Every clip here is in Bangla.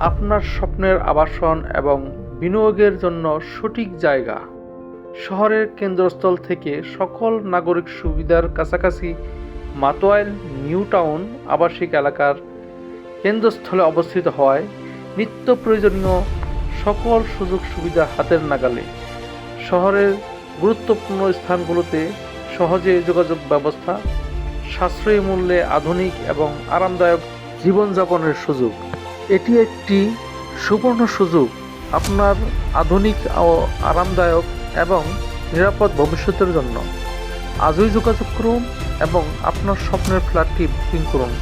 আপনার স্বপ্নের আবাসন এবং বিনিয়োগের জন্য সঠিক জায়গা। শহরের কেন্দ্রস্থল থেকে সকল নাগরিক সুবিধার কাছাকাছি মাতোয়াইল, নিউ টাউন আবাসিক এলাকার কেন্দ্রস্থলে অবস্থিত হওয়ায় নিত্য প্রয়োজনীয় সকল সুযোগ সুবিধা হাতের নাগালে। শহরের গুরুত্বপূর্ণ স্থানগুলোতে সহজে যোগাযোগ ব্যবস্থা, সাশ্রয়ী মূল্যে আধুনিক এবং আরামদায়ক জীবনযাপনের সুযোগ। এটি একটি সুবর্ণ সুযোগ, আপনার আধুনিক ও আরামদায়ক এবং নিরাপদ ভবিষ্যতের জন্য। আজই যোগাযোগ করুন এবং আপনার স্বপ্নের ফ্ল্যাটটি বুকিং করুন।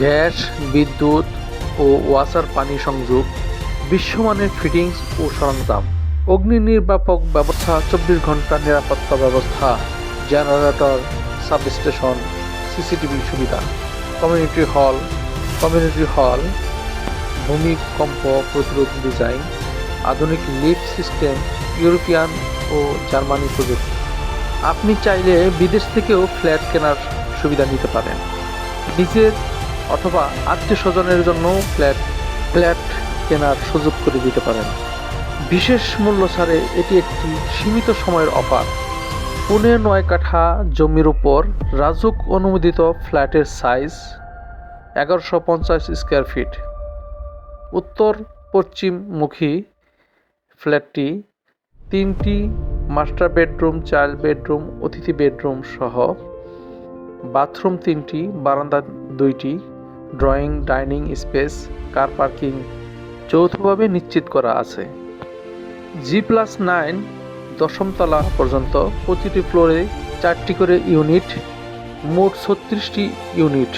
গ্যাস, বিদ্যুৎ ও ওয়াসার পানি সংযোগ, বিশ্বমানের ফিটিংস ও সরঞ্জাম, অগ্নি নির্বাপক ব্যবস্থা, চব্বিশ ঘণ্টা নিরাপত্তা ব্যবস্থা, জেনারেটর, সাবস্টেশন, সিসিটিভি সুবিধা, কমিউনিটি হল কমিউনিটি হল ভূমিকম্প প্রতিরোধ ডিজাইন, আধুনিক লিফট সিস্টেম, ইউরোপিয়ান ও জার্মানি প্রযুক্তি। আপনি চাইলে বিদেশ থেকেও ফ্ল্যাট কেনার সুবিধা নিতে পারেন। নিজের অথবা আত্মীয় স্বজনের জন্য ফ্ল্যাট ফ্ল্যাট কেনার সুযোগ করে দিতে পারেন। বিশেষ মূল্য ছাড়ে এটি একটি সীমিত সময়ের অফার। পুনে নয় কাঠা জমির উপর রাজুক অনুমোদিত ফ্ল্যাটের সাইজ এগারোশো পঞ্চাশ স্কোয়ার ফিট। উত্তর পশ্চিমমুখী ফ্ল্যাটটি তিনটি মাস্টার বেডরুম, চাইল্ড বেডরুম, অতিথি বেডরুম সহ। বাথরুম তিনটি, বারান্দা দুইটি, drawing, dining space, car parking যৌথভাবে নিশ্চিত করা আছে। জি প্লাস নাইন দশমতলা পর্যন্ত প্রতিটি ফ্লোরে চারটি করে ইউনিট, মোট ছত্রিশটি ইউনিট।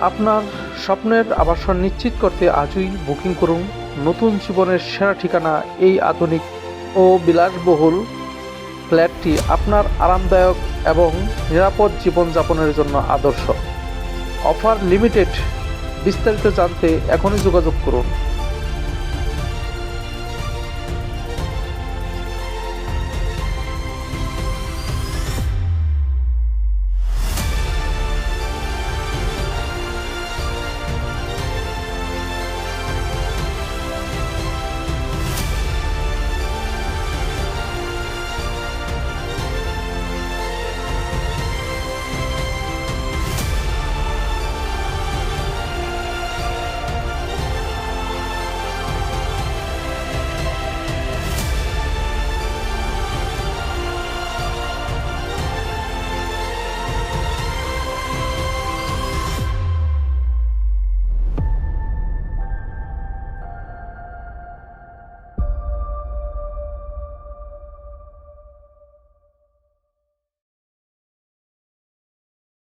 আপনার স্বপ্নের আবাসন নিশ্চিত করতে আজই বুকিং করুন। নতুন জীবনের সেরা ঠিকানা এই আধুনিক ও বিলাসবহুল ফ্ল্যাটটি আপনার আরামদায়ক এবং নিরাপদ জীবনযাপনের জন্য আদর্শ। Offer limited. বিস্তারিত জানতে এখনই যোগাযোগ করুন।